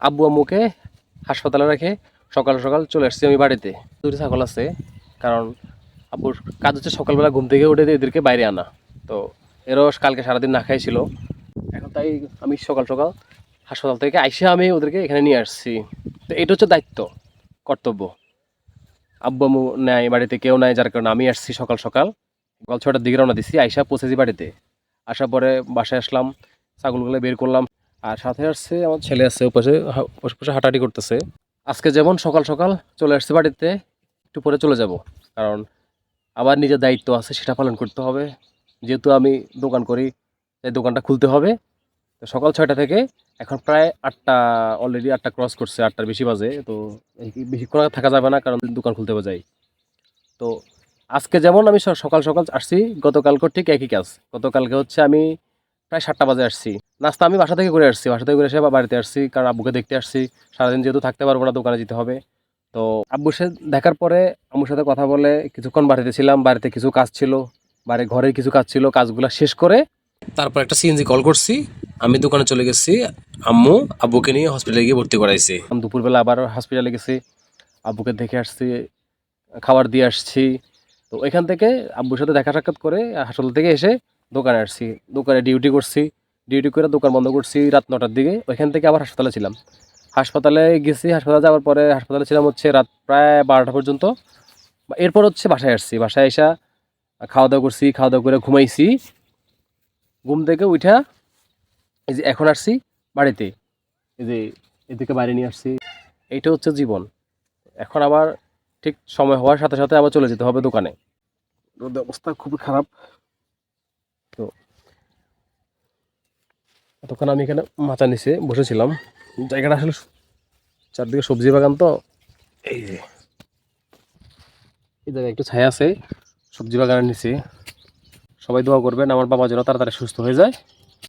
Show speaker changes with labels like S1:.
S1: আব্বু আম্মুকে হাসপাতালে রেখে সকাল সকাল চলে আসছি আমি বাড়িতে। দুটি ছাগল আছে, কারণ আব্বুর কাজ হচ্ছে সকালবেলা ঘুম থেকে উঠে এদেরকে বাইরে আনা। তো এরও কালকে সারাদিন না খাইছিল। এখন তাই আমি সকাল সকাল হাসপাতাল থেকে আইসে আমি ওদেরকে এখানে নিয়ে আসছি। তো এটা হচ্ছে দায়িত্ব, কর্তব্য। আব্বু আম্মু নেয় বাড়িতে, কেউ নেয় যার কারণে আমি আসছি সকাল সকাল। সকাল ছটার দিকে রওনা দিছি, আইসা পৌঁছেছি বাড়িতে। আসার পরে বাসায় আসলাম, ছাগলগুলো বের করলাম। আর সাথে আসছে আমার ছেলে আছে ওপাশে ওপাশে হাঁটাহাঁটি করতেছে। আজকে যেমন সকাল সকাল চলে আসছে বাড়িতে, একটু পরে চলে যাব। কারণ আবার নিজের দায়িত্ব আছে, সেটা পালন করতে হবে। যেহেতু আমি দোকান করি এই দোকানটা খুলতে হবে। তো সকাল ছয়টা থেকে এখন প্রায় আটটা অলরেডি আটটা ক্রস করছে, আটটার বেশি বাজে। তো এই বেশিক্ষণ থাকা যাবে না, কারণ দোকান খুলতে হবে যাই। তো আজকে যেমন আমি সকাল সকাল আসছি, গতকালকেও ঠিক একই কাজ। গতকালকে হচ্ছে আমি প্রায় সাতটা বাজে আসছি। নাস্তা আমি বাসা থেকে করে আসছি। বাসা থেকে করে এসে বাড়িতে আসছি, কারণ আব্বুকে দেখতে আসছি। সারাদিন যেহেতু থাকতে পারব না, দোকানে যেতে হবে। তো আব্বুর সাথে দেখার পরে আম্মুর সাথে কথা বলে কিছুক্ষণ বাড়িতে ছিলাম। বাড়িতে কিছু কাজ ছিল, বাড়ি ঘরের কিছু কাজ ছিল, কাজগুলো শেষ করে তারপর একটা সিএনজি কল করছি। আমি দোকানে চলে গেছি। আম্মু আব্বুকে নিয়ে হসপিটালে গিয়ে ভর্তি করাইছি। আমি দুপুরবেলা আবার হসপিটালে গেছি। আব্বুকে দেখে আসছি, খাবার দিয়ে আসছি। তো এখান থেকে আব্বুর সাথে দেখা সাক্ষাৎ করে হাসপাতাল থেকে এসে দোকানে আসছি, দোকানে ডিউটি করছি। ডিউটি করে দোকান বন্ধ করছি রাত নটার দিকে। ওইখান থেকে আবার হাসপাতালে ছিলাম। হাসপাতালে গেছি, হাসপাতালে যাওয়ার পরে হাসপাতালে ছিলাম হচ্ছে রাত প্রায় বারোটা পর্যন্ত। এরপর হচ্ছে বাসায় আসছি। বাসায় এসা খাওয়া দাওয়া করছি, খাওয়া দাওয়া করে ঘুমাইছি। ঘুম থেকে উঠা এই যে এখন আসছি বাড়িতে। এই যে এদিকে বাইরে নিয়ে আসছি। এইটা হচ্ছে জীবন। এখন আবার ঠিক সময় হওয়ার সাথে সাথে আবার চলে যেতে হবে দোকানে। রোদের অবস্থা খুবই খারাপ। তো এতক্ষণ আমি এখানে মাথা নিচে বসেছিলাম। জায়গাটা আসলে চারদিকে সবজি বাগান তো। এই যে, এই জায়গায় একটু ছায়া আছে, সবজি বাগানের নিচে। সবাই দোয়া করবেন, আমার বাবা যেন তাড়াতাড়ি সুস্থ হয়ে যায়।